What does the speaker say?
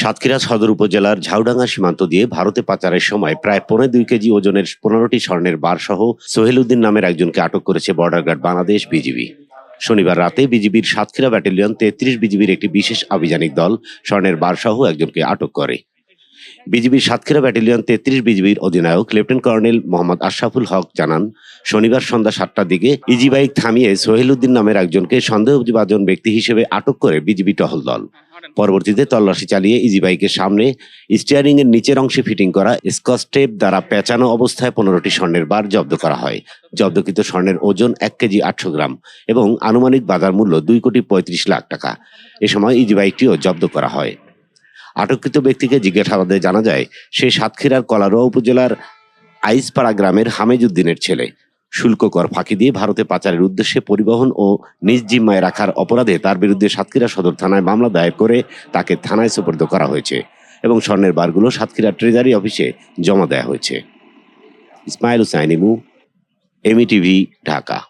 সাতক্ষীরা সদর উপজেলার ঝাউডাঙ্গা সীমান্ত দিয়ে ভারতে পাচারের সময় প্রায় পৌনে দুই কেজি ওজনের পনেরোটি স্বর্ণের বার সহ সোহেলউদ্দিন নামের একজনকে আটক করেছে বর্ডার গার্ড বাংলাদেশ বিজিবি। শনিবার রাতে বিজিবির সাতক্ষীরা ব্যাটালিয়ন তেত্রিশ বিজিবির একটি বিশেষ আভিযানিক দল স্বর্ণের বার সহ একজনকে আটক করে। বিজিবির সাতক্ষীরা ব্যাটালিয়ন তেত্রিশ বিজিবির অধিনায়ক লেফটেন্যান্ট কর্নেল মোহাম্মদ আশরাফুল হক জানান, শনিবার সন্ধ্যা সাতটার দিকে ইজি বাইক থামিয়ে সোহেলউদ্দিন নামের একজনকে সন্দেহভাজন ব্যক্তি হিসেবে আটক করে বিজিবি টহল দল। পরবর্তীতে তল্লাশি চালিয়ে ইজি বাইকের সামনে স্টিয়ারিং এর নিচের অংশে ফিটিং করা স্কচ টেপ দ্বারা পেঁচানো অবস্থায় পনেরোটি স্বর্ণের বার জব্দ করা হয়। জব্দকৃত স্বর্ণের ওজন এক কেজি আটশো গ্রাম এবং আনুমানিক বাজার মূল্য দুই কোটি পঁয়ত্রিশ লাখ টাকা। এ সময় ইজি বাইকটিও জব্দ করা হয়। আটককৃত ব্যক্তিকে জিজ্ঞাসাবাদে জানা যায়, সে সাতক্ষীরার কলারোয়া উপজেলার আইসপাড়া গ্রামের হামেজউদ্দিনের ছেলে। শুল্ক কর ফাঁকি দিয়ে ভারতে পাচারের উদ্দেশ্যে পরিবহন ও নিজ জিম্মায় রাখার অপরাধে তার বিরুদ্ধে সাতক্ষীরা সদর থানায় মামলা দায়ের করে তাকে থানায় সুপর্দ করা হয়েছে এবং স্বর্ণের বারগুলো সাতক্ষীরা ট্রেজারি অফিসে জমা দেওয়া হয়েছে। ইসমাইল হুসাইনিমু এমইটিভি এমি টিভি, ঢাকা।